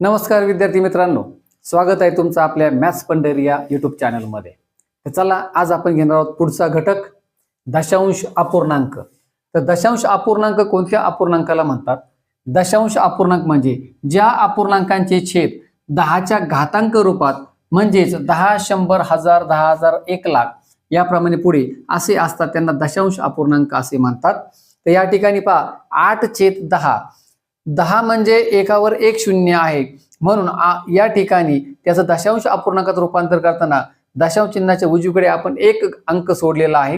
नमस्कार विद्यार्थी मित्रांनो. स्वागत आहे तुमचं आपल्या मॅथ्स पंढरी या युट्यूब चॅनलमध्ये तर चला आज आपण घेणार आहोत पुढचा घटक दशांश अपूर्णांक. तर दशांश अपूर्णांक कोणत्या अपूर्णांकाला म्हणतात? दशांश अपूर्णांक म्हणजे ज्या अपूर्णांकांचे छेद दहाच्या घातांक रूपात म्हणजेच दहा शंभर हजार दहा हजार एक लाख याप्रमाणे पुढे असे असतात. त्यांना दशांश अपूर्णांक असे म्हणतात. तर या ठिकाणी पहा आठ छेद दहा दहा म्हणजे एकावर एक शून्य आहे. म्हणून या ठिकाणी त्याचं दशांश अपूर्णांकात रूपांतर करताना दशांश चिन्हाच्या उजवीकडे आपण एक अंक सोडलेला आहे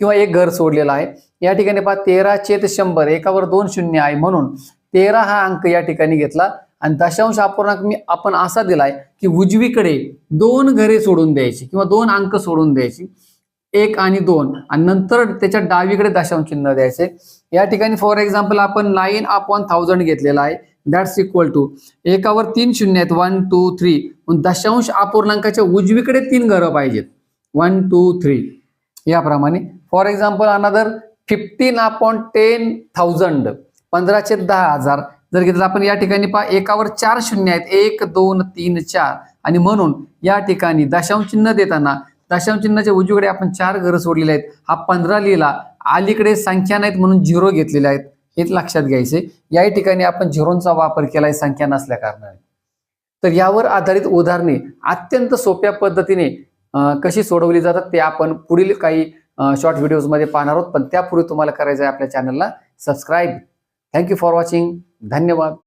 किंवा एक घर सोडलेला आहे. या ठिकाणी पहा तेरा चेत शंभर एकावर दोन शून्य आहे. म्हणून तेरा हा अंक या ठिकाणी घेतला. आणि दशांश अपूर्णांक मी आपण असा दिलाय की उजवीकडे दोन घरे सोडून द्यायची किंवा दोन अंक सोडून द्यायची. एक आणि दोन. आणि नंतर त्याच्या डावीकडे दशांश चिन्ह द्यायचे. या ठिकाणी फॉर एक्झाम्पल आपण नाईन अपॉन थाउजंड घेतलेला आहे. दॅट्स इक्वल टू एकावर तीन शून्य आहेत. वन टू थ्री दशांश अपूर्णांकाच्या उजवीकडे तीन घरं पाहिजेत. वन टू थ्री याप्रमाणे for example another fifteen upon ten thousand पंधराशे दहा हजार. जर घेतलं आपण या ठिकाणी पहा एकावर चार शून्य आहेत. एक दोन तीन चार. आणि म्हणून या ठिकाणी दशांश चिन्ह देताना दशांश चिन्हाच्या उजवीकडे आपण चार घरं सोडलेले आहेत. हा पंधरा लिहिला. अलीकडे संख्या नाहीत म्हणून झिरो घेतलेले आहेत. हे लक्षात घ्यायचे. या ठिकाणी आपण झिरोचा वापर केलाय संख्या नसल्या कारणाने. तर यावर आधारित उदाहरणे अत्यंत सोप्या पद्धतीने कशी सोडवली जातात ते आपण पुढील काही शॉर्ट व्हिडिओजमध्ये पाहणार आहोत. पण त्यापूर्वी तुम्हाला करायचं आहे आपल्या चॅनलला सबस्क्राईब थँक्यू फॉर वॉचिंग धन्यवाद.